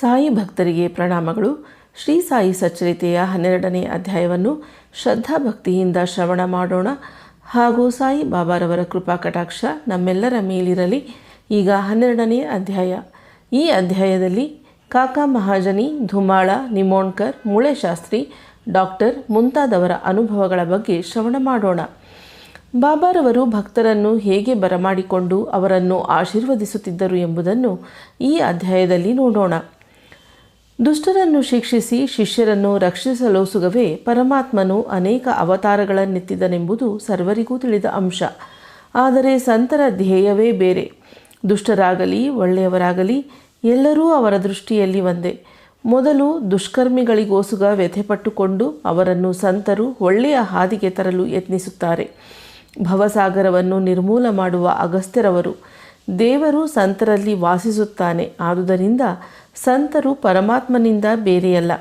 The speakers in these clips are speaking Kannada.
ಸಾಯಿ ಭಕ್ತರಿಗೆ ಪ್ರಣಾಮಗಳು. ಶ್ರೀ ಸಾಯಿ ಸಚ್ಚರಿತೆಯ ಹನ್ನೆರಡನೇ ಅಧ್ಯಾಯವನ್ನು ಶ್ರದ್ಧಾಭಕ್ತಿಯಿಂದ ಶ್ರವಣ ಮಾಡೋಣ. ಹಾಗೂ ಸಾಯಿ ಬಾಬಾರವರ ಕೃಪಾ ಕಟಾಕ್ಷ ನಮ್ಮೆಲ್ಲರ ಮೇಲಿರಲಿ. ಈಗ ಹನ್ನೆರಡನೇ ಅಧ್ಯಾಯ. ಈ ಅಧ್ಯಾಯದಲ್ಲಿ ಕಾಕಾ ಮಹಾಜನಿ, ಧುಮಾಳ, ನಿಮೋಣ್ಕರ್ ಮೂಳೆಶಾಸ್ತ್ರಿ ಡಾಕ್ಟರ್ ಮುಂತಾದವರ ಅನುಭವಗಳ ಬಗ್ಗೆ ಶ್ರವಣ ಮಾಡೋಣ. ಬಾಬಾರವರು ಭಕ್ತರನ್ನು ಹೇಗೆ ಬರಮಾಡಿಕೊಂಡು ಅವರನ್ನು ಆಶೀರ್ವದಿಸುತ್ತಿದ್ದರು ಎಂಬುದನ್ನು ಈ ಅಧ್ಯಾಯದಲ್ಲಿ ನೋಡೋಣ. ದುಷ್ಟರನ್ನು ಶಿಕ್ಷಿಸಿ ಶಿಷ್ಯರನ್ನು ರಕ್ಷಿಸಲೋಸುಗವೇ ಪರಮಾತ್ಮನು ಅನೇಕ ಅವತಾರಗಳನ್ನೆತ್ತಿದನೆಂಬುದು ಸರ್ವರಿಗೂ ತಿಳಿದ ಅಂಶ. ಆದರೆ ಸಂತರ ಧ್ಯೇಯವೇ ಬೇರೆ. ದುಷ್ಟರಾಗಲಿ, ಒಳ್ಳೆಯವರಾಗಲಿ, ಎಲ್ಲರೂ ಅವರ ದೃಷ್ಟಿಯಲ್ಲಿ ಒಂದೇ. ಮೊದಲು ದುಷ್ಕರ್ಮಿಗಳಿಗೋಸುಗ ವ್ಯಥೆಪಟ್ಟುಕೊಂಡು ಅವರನ್ನು ಸಂತರು ಒಳ್ಳೆಯ ಹಾದಿಗೆ ತರಲು ಯತ್ನಿಸುತ್ತಾರೆ. ಭವಸಾಗರವನ್ನು ನಿರ್ಮೂಲ ಮಾಡುವ ಅಗಸ್ತ್ಯರವರು ದೇವರು ಸಂತರಲ್ಲಿ ವಾಸಿಸುತ್ತಾನೆ. ಆದುದರಿಂದ ಸಂತರು ಪರಮಾತ್ಮನಿಂದ ಬೇರೆಯಲ್ಲ.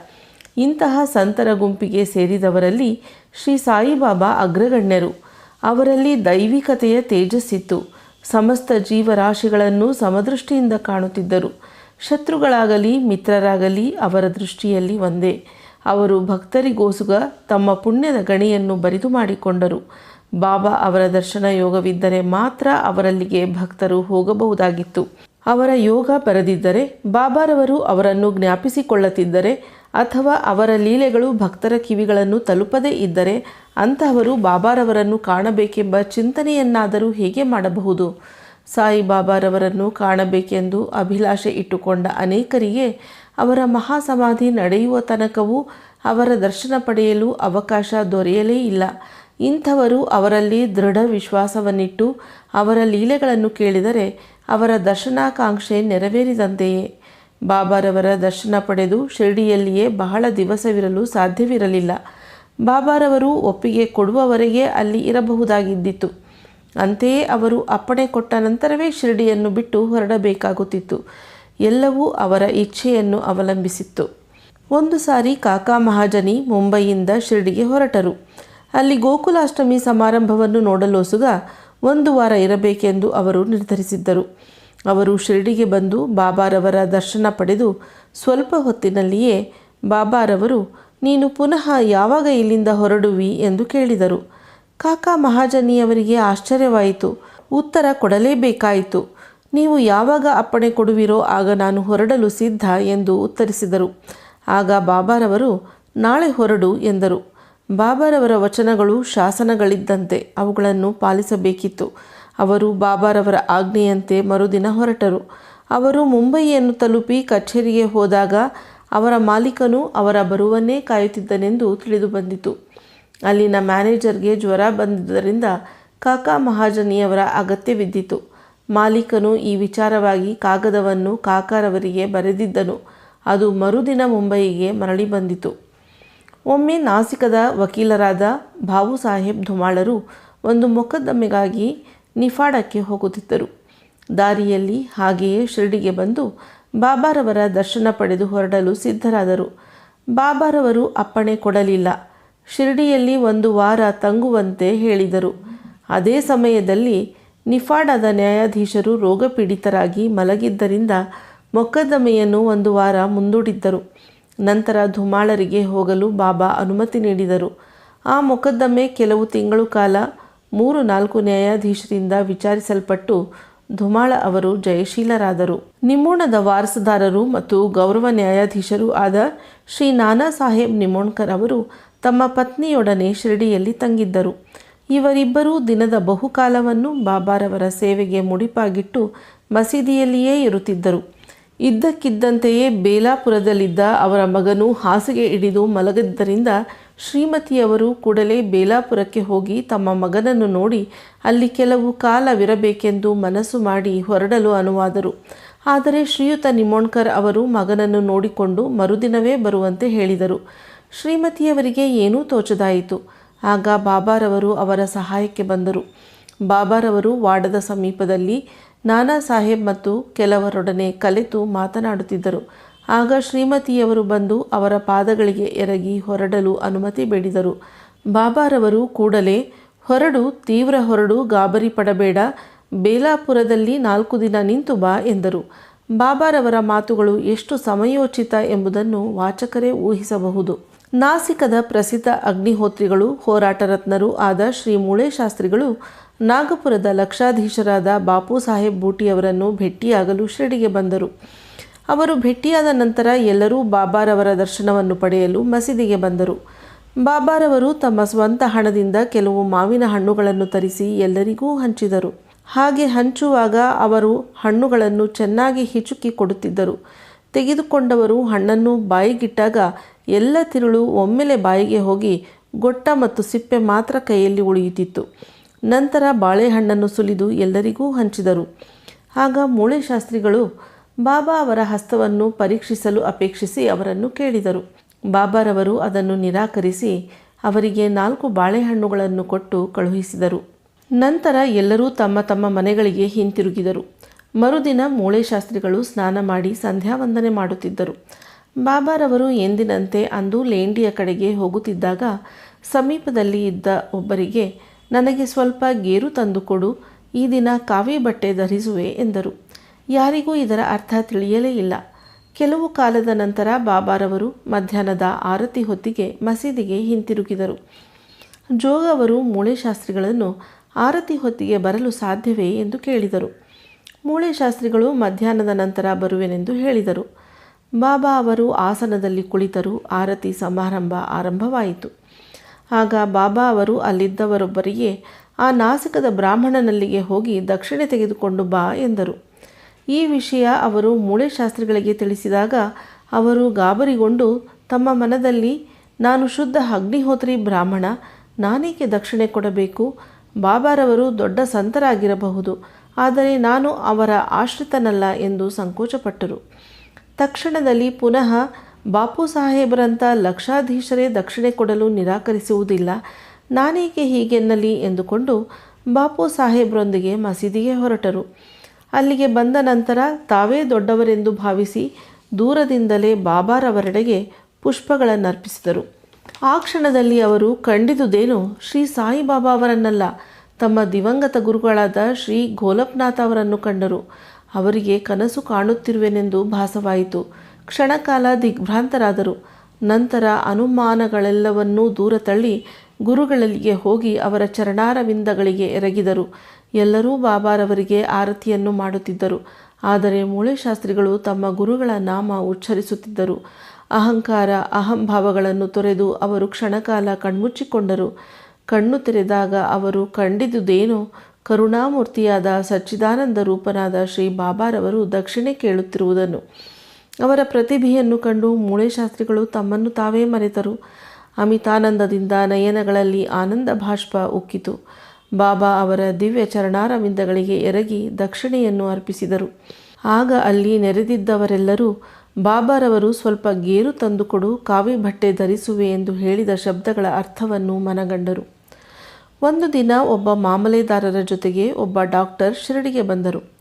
ಇಂತಹ ಸಂತರ ಗುಂಪಿಗೆ ಸೇರಿದವರಲ್ಲಿ ಶ್ರೀ ಸಾಯಿಬಾಬಾ ಅಗ್ರಗಣ್ಯರು. ಅವರಲ್ಲಿ ದೈವಿಕತೆಯ ತೇಜಸ್ಸಿತ್ತು. ಸಮಸ್ತ ಜೀವರಾಶಿಗಳನ್ನು ಸಮದೃಷ್ಟಿಯಿಂದ ಕಾಣುತ್ತಿದ್ದರು. ಶತ್ರುಗಳಾಗಲಿ, ಮಿತ್ರರಾಗಲಿ ಅವರ ದೃಷ್ಟಿಯಲ್ಲಿ ಒಂದೇ. ಅವರು ಭಕ್ತರಿಗೋಸುಗ ತಮ್ಮ ಪುಣ್ಯದ ಗಣಿಯನ್ನು ಬರಿದು ಮಾಡಿಕೊಂಡರು. ಬಾಬಾ ಅವರ ದರ್ಶನ ಯೋಗವಿದ್ದರೆ ಮಾತ್ರ ಅವರಲ್ಲಿಗೆ ಭಕ್ತರು ಹೋಗಬಹುದಾಗಿತ್ತು. ಅವರ ಯೋಗ ಬರದಿದ್ದರೆ, ಬಾಬಾರವರು ಅವರನ್ನು ಜ್ಞಾಪಿಸಿಕೊಳ್ಳುತ್ತಿದ್ದರೆ ಅಥವಾ ಅವರ ಲೀಲೆಗಳು ಭಕ್ತರ ಕಿವಿಗಳನ್ನು ತಲುಪದೇ ಇದ್ದರೆ ಅಂತಹವರು ಬಾಬಾರವರನ್ನು ಕಾಣಬೇಕೆಂಬ ಚಿಂತನೆಯನ್ನಾದರೂ ಹೇಗೆ ಮಾಡಬಹುದು? ಸಾಯಿಬಾಬಾರವರನ್ನು ಕಾಣಬೇಕೆಂದು ಅಭಿಲಾಷೆ ಇಟ್ಟುಕೊಂಡ ಅನೇಕರಿಗೆ ಅವರ ಮಹಾಸಮಾಧಿ ನಡೆಯುವ ತನಕವೂ ಅವರ ದರ್ಶನ ಪಡೆಯಲು ಅವಕಾಶ ದೊರೆಯಲೇ ಇಲ್ಲ. ಇಂಥವರು ಅವರಲ್ಲಿ ದೃಢ ವಿಶ್ವಾಸವನ್ನಿಟ್ಟು ಅವರ ಲೀಲೆಗಳನ್ನು ಕೇಳಿದರೆ ಅವರ ದರ್ಶನಾಕಾಂಕ್ಷೆ ನೆರವೇರಿದಂತೆಯೇ. ಬಾಬಾರವರ ದರ್ಶನ ಪಡೆದು ಶಿರಡಿಯಲ್ಲಿಯೇ ಬಹಳ ದಿವಸವಿರಲು ಸಾಧ್ಯವಿರಲಿಲ್ಲ. ಬಾಬಾರವರು ಒಪ್ಪಿಗೆ ಕೊಡುವವರೆಗೆ ಅಲ್ಲಿ ಇರಬಹುದಾಗಿದ್ದಿತ್ತು. ಅಂತೆಯೇ ಅವರು ಅಪ್ಪಣೆ ಕೊಟ್ಟ ನಂತರವೇ ಶಿರಡಿಯನ್ನು ಬಿಟ್ಟು ಹೊರಡಬೇಕಾಗುತ್ತಿತ್ತು. ಎಲ್ಲವೂ ಅವರ ಇಚ್ಛೆಯನ್ನು ಅವಲಂಬಿಸಿತ್ತು. ಒಂದು ಸಾರಿ ಕಾಕಾ ಮಹಾಜನಿ ಮುಂಬೈಯಿಂದ ಶಿರಡಿಗೆ ಹೊರಟರು. ಅಲ್ಲಿ ಗೋಕುಲಾಷ್ಟಮಿ ಸಮಾರಂಭವನ್ನು ನೋಡಲೋಸುಗ ಒಂದು ವಾರ ಇರಬೇಕೆಂದು ಅವರು ನಿರ್ಧರಿಸಿದ್ದರು. ಅವರು ಶಿರಡಿಗೆ ಬಂದು ಬಾಬಾರವರ ದರ್ಶನ ಪಡೆದು ಸ್ವಲ್ಪ ಹೊತ್ತಿನಲ್ಲಿಯೇ ಬಾಬಾರವರು, ನೀನು ಪುನಃ ಯಾವಾಗ ಇಲ್ಲಿಂದ ಹೊರಡುವಿ? ಎಂದು ಕೇಳಿದರು. ಕಾಕಾ ಮಹಾಜನಿಯವರಿಗೆ ಆಶ್ಚರ್ಯವಾಯಿತು. ಉತ್ತರ ಕೊಡಲೇಬೇಕಾಯಿತು. ನೀವು ಯಾವಾಗ ಅಪ್ಪಣೆ ಕೊಡುವಿರೋ ಆಗ ನಾನು ಹೊರಡಲು ಸಿದ್ಧ ಎಂದು ಉತ್ತರಿಸಿದರು. ಆಗ ಬಾಬಾರವರು, ನಾಳೆ ಹೊರಡು ಎಂದರು. ಬಾಬಾರವರ ವಚನಗಳು ಶಾಸನಗಳಿದ್ದಂತೆ ಅವುಗಳನ್ನು ಪಾಲಿಸಬೇಕಿತ್ತು. ಅವರು ಬಾಬಾರವರ ಆಜ್ಞೆಯಂತೆ ಮರುದಿನ ಹೊರಟರು. ಅವರು ಮುಂಬಯಿಯನ್ನು ತಲುಪಿ ಕಚೇರಿಗೆ ಹೋದಾಗ ಅವರ ಮಾಲೀಕನು ಅವರ ಬರುವನ್ನೇ ಕಾಯುತ್ತಿದ್ದನೆಂದು ತಿಳಿದು ಬಂದಿತು ಅಲ್ಲಿನ ಮ್ಯಾನೇಜರ್ಗೆ ಜ್ವರ ಬಂದಿದ್ದರಿಂದ ಕಾಕಾ ಮಹಾಜನಿಯವರ ಅಗತ್ಯವಿದ್ದಿತು ಮಾಲೀಕನು ಈ ವಿಚಾರವಾಗಿ ಕಾಗದವನ್ನು ಕಾಕಾರವರಿಗೆ ಬರೆದಿದ್ದನು. ಅದು ಮರುದಿನ ಮುಂಬಯಿಗೆ ಮರಳಿ ಬಂದಿತು. ಒಮ್ಮೆ ನಾಸಿಕದ ವಕೀಲರಾದ ಭಾವು ಸಾಹೇಬ್ ಧುಮಾಳರು ಒಂದು ಮೊಕದ್ದಮೆಗಾಗಿ ನಿಫಾಡಕ್ಕೆ ಹೋಗುತ್ತಿದ್ದರು. ದಾರಿಯಲ್ಲಿ ಹಾಗೆಯೇ ಶಿರಡಿಗೆ ಬಂದು ಬಾಬಾರವರ ದರ್ಶನ ಪಡೆದು ಹೊರಡಲು ಸಿದ್ಧರಾದರು. ಬಾಬಾರವರು ಅಪ್ಪಣೆ ಕೊಡಲಿಲ್ಲ. ಶಿರಡಿಯಲ್ಲಿ ಒಂದು ವಾರ ತಂಗುವಂತೆ ಹೇಳಿದರು. ಅದೇ ಸಮಯದಲ್ಲಿ ನಿಫಾಡದ ನ್ಯಾಯಾಧೀಶರು ರೋಗಪೀಡಿತರಾಗಿ ಮಲಗಿದ್ದರಿಂದ ಮೊಕದ್ದಮೆಯನ್ನು ಒಂದು ವಾರ ಮುಂದೂಡಿದ್ದರು. ನಂತರ ಧುಮಾಳರಿಗೆ ಹೋಗಲು ಬಾಬಾ ಅನುಮತಿ ನೀಡಿದರು. ಆ ಮೊಕದ್ದಮೆ ಕೆಲವು ತಿಂಗಳು ಕಾಲ ಮೂರು ನಾಲ್ಕು ನ್ಯಾಯಾಧೀಶರಿಂದ ವಿಚಾರಿಸಲ್ಪಟ್ಟು ಧುಮಾಳ ಅವರು ಜಯಶೀಲರಾದರು. ನಿಮೋಣದ ವಾರಸುದಾರರು ಮತ್ತು ಗೌರವ ನ್ಯಾಯಾಧೀಶರು ಆದ ಶ್ರೀ ನಾನಾ ಸಾಹೇಬ್ ನಿಮೋಣ್ಕರ್ ಅವರು ತಮ್ಮ ಪತ್ನಿಯೊಡನೆ ಶಿರಡಿಯಲ್ಲಿ ತಂಗಿದ್ದರು. ಇವರಿಬ್ಬರೂ ದಿನದ ಬಹುಕಾಲವನ್ನು ಬಾಬಾರವರ ಸೇವೆಗೆ ಮುಡಿಪಾಗಿಟ್ಟು ಮಸೀದಿಯಲ್ಲಿಯೇ ಇರುತ್ತಿದ್ದರು. ಇದ್ದಕ್ಕಿದ್ದಂತೆಯೇ ಬೇಲಾಪುರದಲ್ಲಿದ್ದ ಅವರ ಮಗನು ಹಾಸಿಗೆ ಹಿಡಿದು ಮಲಗಿದ್ದರಿಂದ ಶ್ರೀಮತಿಯವರು ಕೂಡಲೇ ಬೇಲಾಪುರಕ್ಕೆ ಹೋಗಿ ತಮ್ಮ ಮಗನನ್ನು ನೋಡಿ ಅಲ್ಲಿ ಕೆಲವು ಕಾಲವಿರಬೇಕೆಂದು ಮನಸ್ಸು ಮಾಡಿ ಹೊರಡಲು ಅನುವಾದರು. ಆದರೆ ಶ್ರೀಯುತ ನಿಮೋಣ್ಕರ್ ಅವರು ಮಗನನ್ನು ನೋಡಿಕೊಂಡು ಮರುದಿನವೇ ಬರುವಂತೆ ಹೇಳಿದರು. ಶ್ರೀಮತಿಯವರಿಗೆ ಏನೂ ತೋಚದಾಯಿತು. ಆಗ ಬಾಬಾರವರು ಅವರ ಸಹಾಯಕ್ಕೆ ಬಂದರು. ಬಾಬಾರವರು ವಾಡದ ಸಮೀಪದಲ್ಲಿ ನಾನಾ ಸಾಹೇಬ್ ಮತ್ತು ಕೆಲವರೊಡನೆ ಕಲೆತು ಮಾತನಾಡುತ್ತಿದ್ದರು. ಆಗ ಶ್ರೀಮತಿಯವರು ಬಂದು ಅವರ ಪಾದಗಳಿಗೆ ಎರಗಿ ಹೊರಡಲು ಅನುಮತಿ ಬೇಡಿದರು. ಬಾಬಾರವರು ಕೂಡಲೇ, ಹೊರಡು, ತೀವ್ರ ಹೊರಡು, ಗಾಬರಿ ಪಡಬೇಡ, ಬೇಲಾಪುರದಲ್ಲಿ ನಾಲ್ಕು ದಿನ ನಿಂತು ಬಾ ಎಂದರು. ಬಾಬಾರವರ ಮಾತುಗಳು ಎಷ್ಟು ಸಮಯೋಚಿತ ಎಂಬುದನ್ನು ವಾಚಕರೇ ಊಹಿಸಬಹುದು. ನಾಸಿಕದ ಪ್ರಸಿದ್ಧ ಅಗ್ನಿಹೋತ್ರಿಗಳು ಹೋರಾಟ ರತ್ನರೂ ಆದ ಶ್ರೀ ಮೂಳೆ ಶಾಸ್ತ್ರಿಗಳು ನಾಗಪುರದ ಲಕ್ಷಾಧೀಶರಾದ ಬಾಪು ಸಾಹೇಬ್ ಬೂಟಿಯವರನ್ನು ಭೇಟಿಯಾಗಲು ಶಿರಡಿಗೆ ಬಂದರು. ಅವರು ಭೇಟಿಯಾದ ನಂತರ ಎಲ್ಲರೂ ಬಾಬಾರವರ ದರ್ಶನವನ್ನು ಪಡೆಯಲು ಮಸೀದಿಗೆ ಬಂದರು. ಬಾಬಾರವರು ತಮ್ಮ ಸ್ವಂತ ಹಣದಿಂದ ಕೆಲವು ಮಾವಿನ ಹಣ್ಣುಗಳನ್ನು ತರಿಸಿ ಎಲ್ಲರಿಗೂ ಹಂಚಿದರು. ಹಾಗೆ ಹಂಚುವಾಗ ಅವರು ಹಣ್ಣುಗಳನ್ನು ಚೆನ್ನಾಗಿ ಹಿಚುಕಿ ಕೊಡುತ್ತಿದ್ದರು. ತೆಗೆದುಕೊಂಡವರು ಹಣ್ಣನ್ನು ಬಾಯಿಗಿಟ್ಟಾಗ ಎಲ್ಲ ತಿರುಳು ಒಮ್ಮೆಲೆ ಬಾಯಿಗೆ ಹೋಗಿ ಗೊಟ್ಟ ಮತ್ತು ಸಿಪ್ಪೆ ಮಾತ್ರ ಕೈಯಲ್ಲಿ ಉಳಿಯುತ್ತಿತ್ತು. ನಂತರ ಬಾಳೆಹಣ್ಣನ್ನು ಸುಲಿದು ಎಲ್ಲರಿಗೂ ಹಂಚಿದರು. ಆಗ ಮೂಳೆ ಶಾಸ್ತ್ರಿಗಳು ಬಾಬಾ ಅವರ ಹಸ್ತವನ್ನು ಪರೀಕ್ಷಿಸಲು ಅಪೇಕ್ಷಿಸಿ ಅವರನ್ನು ಕೇಳಿದರು. ಬಾಬಾರವರು ಅದನ್ನು ನಿರಾಕರಿಸಿ ಅವರಿಗೆ ನಾಲ್ಕು ಬಾಳೆಹಣ್ಣುಗಳನ್ನು ಕೊಟ್ಟು ಕಳುಹಿಸಿದರು. ನಂತರ ಎಲ್ಲರೂ ತಮ್ಮ ತಮ್ಮ ಮನೆಗಳಿಗೆ ಹಿಂತಿರುಗಿದರು. ಮರುದಿನ ಮೂಳೆ ಶಾಸ್ತ್ರಿಗಳು ಸ್ನಾನ ಮಾಡಿ ಸಂಧ್ಯಾ ವಂದನೆ ಮಾಡುತ್ತಿದ್ದರು. ಬಾಬಾರವರು ಎಂದಿನಂತೆ ಅಂದು ಲೇಂಡಿಯ ಕಡೆಗೆ ಹೋಗುತ್ತಿದ್ದಾಗ ಸಮೀಪದಲ್ಲಿ ಇದ್ದ ಒಬ್ಬರಿಗೆ ನನಗೆ ಸ್ವಲ್ಪ ಗೇರು ತಂದುಕೊಡು ಈ ದಿನ ಕಾವಿ ಬಟ್ಟೆ ಧರಿಸುವೆ ಎಂದರು. ಯಾರಿಗೂ ಇದರ ಅರ್ಥ ತಿಳಿಯಲೇ ಇಲ್ಲ. ಕೆಲವು ಕಾಲದ ನಂತರ ಬಾಬಾರವರು ಮಧ್ಯಾಹ್ನದ ಆರತಿ ಹೊತ್ತಿಗೆ ಮಸೀದಿಗೆ ಹಿಂತಿರುಗಿದರು. ಜೋಗ ಅವರು ಮೂಳೆ ಶಾಸ್ತ್ರಿಗಳನ್ನು ಆರತಿ ಹೊತ್ತಿಗೆ ಬರಲು ಸಾಧ್ಯವೇ ಎಂದು ಕೇಳಿದರು. ಮೂಳೆ ಶಾಸ್ತ್ರಿಗಳು ಮಧ್ಯಾಹ್ನದ ನಂತರ ಬರುವೆನೆಂದು ಹೇಳಿದರು. ಬಾಬಾ ಅವರು ಆಸನದಲ್ಲಿ ಕುಳಿತರು, ಆರತಿ ಸಮಾರಂಭ ಆರಂಭವಾಯಿತು. ಆಗ ಬಾಬಾ ಅವರು ಅಲ್ಲಿದ್ದವರೊಬ್ಬರಿಗೆ, ಆ ನಾಸಿಕದ ಬ್ರಾಹ್ಮಣನಲ್ಲಿಗೆ ಹೋಗಿ ದಕ್ಷಿಣೆ ತೆಗೆದುಕೊಂಡು ಬಾ ಎಂದರು. ಈ ವಿಷಯ ಅವರು ಮೂಳೆ ಶಾಸ್ತ್ರಿಗಳಿಗೆ ತಿಳಿಸಿದಾಗ, ಅವರು ಗಾಬರಿಗೊಂಡು, ತಮ್ಮ ಮನದಲ್ಲಿ ನಾನು ಶುದ್ಧ ಅಗ್ನಿಹೋತ್ರಿ ಬ್ರಾಹ್ಮಣ, ನಾನೇಕೆ ದಕ್ಷಿಣೆ ಕೊಡಬೇಕು? ಬಾಬಾರವರು ದೊಡ್ಡ ಸಂತರಾಗಿರಬಹುದು, ಆದರೆ ನಾನು ಅವರ ಆಶ್ರಿತನಲ್ಲ ಎಂದು ಸಂಕೋಚಪಟ್ಟರು. ತಕ್ಷಣದಲ್ಲಿ ಪುನಃ ಬಾಪು ಸಾಹೇಬರಂಥ ಲಕ್ಷಾಧೀಶರೇ ದಕ್ಷಿಣೆ ಕೊಡಲು ನಿರಾಕರಿಸುವುದಿಲ್ಲ. ನಾನೇಕೆ ಹೀಗೆನ್ನಲಿ ಎಂದುಕೊಂಡು ಬಾಪು ಸಾಹೇಬರೊಂದಿಗೆ ಮಸೀದಿಗೆ ಹೊರಟರು. ಅಲ್ಲಿಗೆ ಬಂದ ನಂತರ ತಾವೇ ದೊಡ್ಡವರೆಂದು ಭಾವಿಸಿ ದೂರದಿಂದಲೇ ಬಾಬಾರವರೆಡೆಗೆ ಪುಷ್ಪಗಳನ್ನರ್ಪಿಸಿದರು. ಆ ಕ್ಷಣದಲ್ಲಿ ಅವರು ಕಂಡಿದುದೇನು ಶ್ರೀ ಸಾಯಿಬಾಬಾ ಅವರನ್ನಲ್ಲ, ತಮ್ಮ ದಿವಂಗತ ಗುರುಗಳಾದ ಶ್ರೀ ಗೋಲಪ್ನಾಥ ಅವರನ್ನು ಕಂಡರು. ಅವರಿಗೆ ಕನಸು ಕಾಣುತ್ತಿರುವೆನೆಂದು ಭಾಸವಾಯಿತು. ಕ್ಷಣಕಾಲ ದಿಗ್ಭ್ರಾಂತರಾದರು. ನಂತರ ಅನುಮಾನಗಳೆಲ್ಲವನ್ನೂ ದೂರ ತಳ್ಳಿ ಗುರುಗಳಲ್ಲಿಗೆ ಹೋಗಿ ಅವರ ಚರಣಾರವಿಂದಗಳಿಗೆ ಎರಗಿದರು. ಎಲ್ಲರೂ ಬಾಬಾರವರಿಗೆ ಆರತಿಯನ್ನು ಮಾಡುತ್ತಿದ್ದರು. ಆದರೆ ಮೂಳೆ ಶಾಸ್ತ್ರಿಗಳು ತಮ್ಮ ಗುರುಗಳ ನಾಮ ಉಚ್ಚರಿಸುತ್ತಿದ್ದರು. ಅಹಂಕಾರ, ಅಹಂಭಾವಗಳನ್ನು ತೊರೆದು ಅವರು ಕ್ಷಣಕಾಲ ಕಣ್ಮುಚ್ಚಿಕೊಂಡರು. ಕಣ್ಣು ತೆರೆದಾಗ ಅವರು ಕಂಡಿದುದೇನೋ ಕರುಣಾಮೂರ್ತಿಯಾದ ಸಚ್ಚಿದಾನಂದ ರೂಪನಾದ ಶ್ರೀ ಬಾಬಾರವರು ದಕ್ಷಿಣೆ ಕೇಳುತ್ತಿರುವುದನ್ನು. ಅವರ ಪ್ರತಿಭೆಯನ್ನು ಕಂಡು ಮೂಳೆ ಶಾಸ್ತ್ರಿಗಳು ತಮ್ಮನ್ನು ತಾವೇ ಮರೆತರು. ಅಮಿತಾನಂದದಿಂದ ನಯನಗಳಲ್ಲಿ ಆನಂದ ಭಾಷ್ಪ ಉಕ್ಕಿತು. ಬಾಬಾ ಅವರ ದಿವ್ಯ ಚರಣಾರವಿಂದಗಳಿಗೆ ಎರಗಿ ದಕ್ಷಿಣೆಯನ್ನು ಅರ್ಪಿಸಿದರು. ಆಗ ಅಲ್ಲಿ ನೆರೆದಿದ್ದವರೆಲ್ಲರೂ, ಬಾಬಾರವರು ಸ್ವಲ್ಪ ಗೇರು ತಂದುಕೊಡು, ಕಾವಿ ಬಟ್ಟೆ ಧರಿಸುವೆ ಎಂದು ಹೇಳಿದ ಶಬ್ದಗಳ ಅರ್ಥವನ್ನು ಮನಗಂಡರು. ಒಂದು ದಿನ ಒಬ್ಬ ಮಾಮಲೆದಾರರ ಜೊತೆಗೆ ಒಬ್ಬ ಡಾಕ್ಟರ್ ಶಿರಡಿಗೆ ಬಂದರು.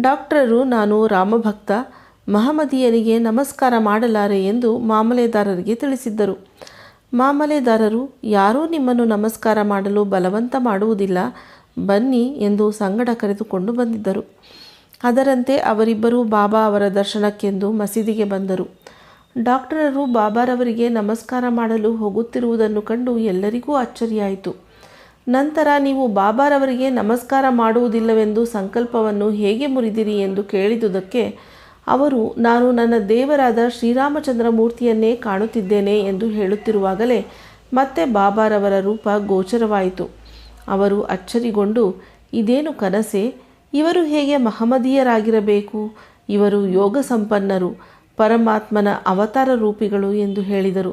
ಡಾಕ್ಟರರು ನಾನು ರಾಮಭಕ್ತ ಮಹಮ್ಮದೀಯನಿಗೆ ನಮಸ್ಕಾರ ಮಾಡಲಾರೆ ಎಂದು ಮಾಮಲೆದಾರರಿಗೆ ತಿಳಿಸಿದ್ದರು. ಮಾಮಲೆದಾರರು, ಯಾರೂ ನಿಮ್ಮನ್ನು ನಮಸ್ಕಾರ ಮಾಡಲು ಬಲವಂತ ಮಾಡುವುದಿಲ್ಲ. ಬನ್ನಿ ಎಂದು ಸಂಗಡ ಕರೆದುಕೊಂಡು ಬಂದಿದ್ದರು. ಅದರಂತೆ ಅವರಿಬ್ಬರೂ ಬಾಬಾ ಅವರ ದರ್ಶನಕ್ಕೆಂದು ಮಸೀದಿಗೆ ಬಂದರು. ಡಾಕ್ಟರರು ಬಾಬಾರವರಿಗೆ ನಮಸ್ಕಾರ ಮಾಡಲು ಹೋಗುತ್ತಿರುವುದನ್ನು ಕಂಡು ಎಲ್ಲರಿಗೂ ಅಚ್ಚರಿಯಾಯಿತು. ನಂತರ, ನೀವು ಬಾಬಾರವರಿಗೆ ನಮಸ್ಕಾರ ಮಾಡುವುದಿಲ್ಲವೆಂದು ಸಂಕಲ್ಪವನ್ನು ಹೇಗೆ ಮುರಿದಿರಿ? ಎಂದು ಕೇಳಿದುದಕ್ಕೆ ಅವರು, ನಾನು ನನ್ನ ದೇವರಾದ ಶ್ರೀರಾಮಚಂದ್ರ ಮೂರ್ತಿಯನ್ನೇ ಕಾಣುತ್ತಿದ್ದೇನೆ ಎಂದು ಹೇಳುತ್ತಿರುವಾಗಲೇ ಮತ್ತೆ ಬಾಬಾರವರ ರೂಪ ಗೋಚರವಾಯಿತು. ಅವರು ಅಚ್ಚರಿಗೊಂಡು, ಇದೇನು ಕನಸೆ? ಇವರು ಹೇಗೆ ಮಹಮದೀಯರಾಗಿರಬೇಕು ಇವರು ಯೋಗ ಸಂಪನ್ನರು ಪರಮಾತ್ಮನ ಅವತಾರ ರೂಪಿಗಳು ಎಂದು ಹೇಳಿದರು.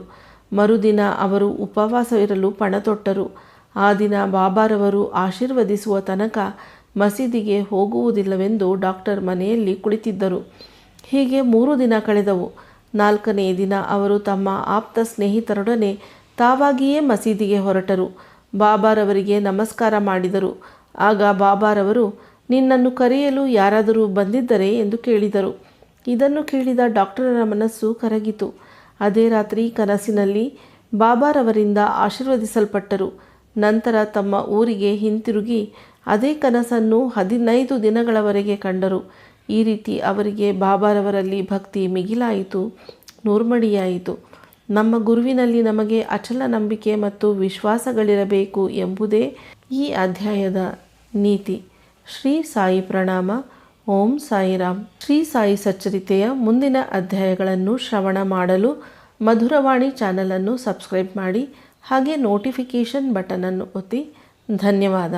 ಮರುದಿನ ಅವರು ಉಪವಾಸವಿರಲು ಪಣತೊಟ್ಟರು. ಆ ದಿನ ಬಾಬಾರವರು ಆಶೀರ್ವದಿಸುವ ತನಕ ಮಸೀದಿಗೆ ಹೋಗುವುದಿಲ್ಲವೆಂದು ಡಾಕ್ಟರ್ ಮನೆಯಲ್ಲಿ ಕುಳಿತಿದ್ದರು. ಹೀಗೆ ಮೂರು ದಿನ ಕಳೆದವು. ನಾಲ್ಕನೇ ದಿನ ಅವರು ತಮ್ಮ ಆಪ್ತ ಸ್ನೇಹಿತರೊಡನೆ ತಾವಾಗಿಯೇ ಮಸೀದಿಗೆ ಹೊರಟರು. ಬಾಬಾರವರಿಗೆ ನಮಸ್ಕಾರ ಮಾಡಿದರು. ಆಗ ಬಾಬಾರವರು, ನಿನ್ನನ್ನು ಕರೆಯಲು ಯಾರಾದರೂ ಬಂದಿದ್ದರೆ ಎಂದು ಕೇಳಿದರು. ಇದನ್ನು ಕೇಳಿದ ಡಾಕ್ಟರರ ಮನಸ್ಸು ಕರಗಿತು. ಅದೇ ರಾತ್ರಿ ಕನಸಿನಲ್ಲಿ ಬಾಬಾರವರಿಂದ ಆಶೀರ್ವದಿಸಲ್ಪಟ್ಟರು. ನಂತರ ತಮ್ಮ ಊರಿಗೆ ಹಿಂತಿರುಗಿ ಅದೇ ಕನಸನ್ನು ಹದಿನೈದು ದಿನಗಳವರೆಗೆ ಕಂಡರು. ಈ ರೀತಿ ಅವರಿಗೆ ಬಾಬಾರವರಲ್ಲಿ ಭಕ್ತಿ ಮಿಗಿಲಾಯಿತು, ನೂರ್ಮಡಿಯಾಯಿತು. ನಮ್ಮ ಗುರುವಿನಲ್ಲಿ ನಮಗೆ ಅಚಲ ನಂಬಿಕೆ ಮತ್ತು ವಿಶ್ವಾಸಗಳಿರಬೇಕು ಎಂಬುದೇ ಈ ಅಧ್ಯಾಯದ ನೀತಿ. ಶ್ರೀ ಸಾಯಿ ಪ್ರಣಾಮ, ಓಂ ಸಾಯಿರಾಮ್. ಶ್ರೀ ಸಾಯಿ ಸಚ್ಚರಿತೆಯ ಮುಂದಿನ ಅಧ್ಯಾಯಗಳನ್ನು ಶ್ರವಣ ಮಾಡಲು ಮಧುರವಾಣಿ ಚಾನಲನ್ನು ಸಬ್ಸ್ಕ್ರೈಬ್ ಮಾಡಿ, ಹಾಗೆ ನೋಟಿಫಿಕೇಷನ್ ಬಟನನ್ನು ಒತ್ತಿ. ಧನ್ಯವಾದ.